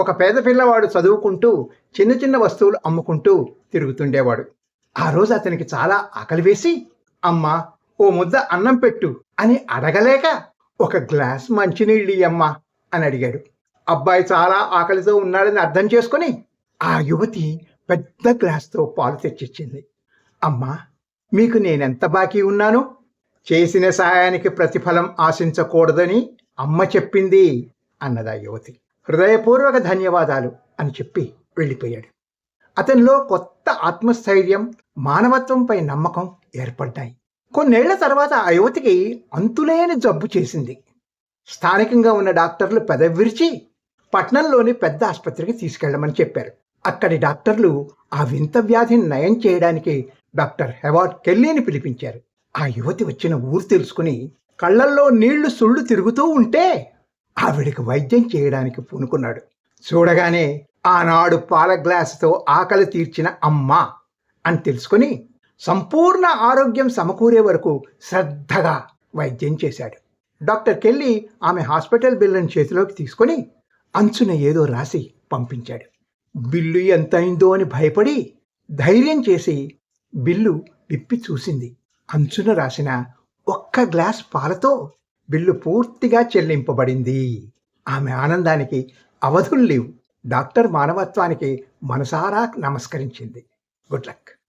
ఒక పేద పిల్లవాడు చదువుకుంటూ చిన్న చిన్న వస్తువులు అమ్ముకుంటూ తిరుగుతుండేవాడు. ఆ రోజు అతనికి చాలా ఆకలి వేసి అమ్మ ఓ ముద్ద అన్నం పెట్టు అని అడగలేక ఒక గ్లాస్ మంచినీళ్ళు ఇయ్యమ్మా అని అడిగాడు. అబ్బాయి చాలా ఆకలితో ఉన్నాడని అర్థం చేసుకొని ఆ యువతి పెద్ద గ్లాస్తో పాలు తెచ్చిచ్చింది. అమ్మా మీకు నేనెంత బాకీ ఉన్నాను? చేసిన సహాయానికి ప్రతిఫలం ఆశించకూడదని అమ్మ చెప్పింది అన్నదా యువతి. హృదయపూర్వక ధన్యవాదాలు అని చెప్పి వెళ్ళిపోయాడు. అతనిలో కొత్త ఆత్మస్థైర్యం మానవత్వంపై నమ్మకం ఏర్పడ్డాయి. కొన్నేళ్ళ తర్వాత ఆ యువతికి అంతులేని జబ్బు చేసింది. స్థానికంగా ఉన్న డాక్టర్లు పెదవిరిచి పట్నంలోని పెద్ద ఆసుపత్రికి తీసుకెళ్ళమని చెప్పారు. అక్కడి డాక్టర్లు ఆ వింత వ్యాధిని నయం చేయడానికి డాక్టర్ హెవార్డ్ కెల్లీని పిలిపించారు. ఆ యువతి వచ్చిన ఊరు తెలుసుకుని కళ్ళల్లో నీళ్ళు సుళ్ళు తిరుగుతూ ఉంటే ఆవిడికి వైద్యం చేయడానికి పూనుకున్నాడు. చూడగానే ఆనాడు పాల గ్లాసుతో ఆకలి తీర్చిన అమ్మ అని తెలుసుకుని సంపూర్ణ ఆరోగ్యం సమకూరే వరకు శ్రద్ధగా వైద్యం చేశాడు. డాక్టర్ కెల్లి ఆమె హాస్పిటల్ బిల్లును చేతిలోకి తీసుకొని అంచున ఏదో రాసి పంపించాడు. బిల్లు ఎంతైందో అని భయపడి ధైర్యం చేసి బిల్లు విప్పి చూసింది. అంచున రాసిన ఒక్క గ్లాస్ పాలతో బిల్లు పూర్తిగా చెల్లింపబడింది. ఆమె ఆనందానికి అవధులు లేవు. డాక్టర్ మానవత్వానికి మనసారా నమస్కరించింది. Good luck.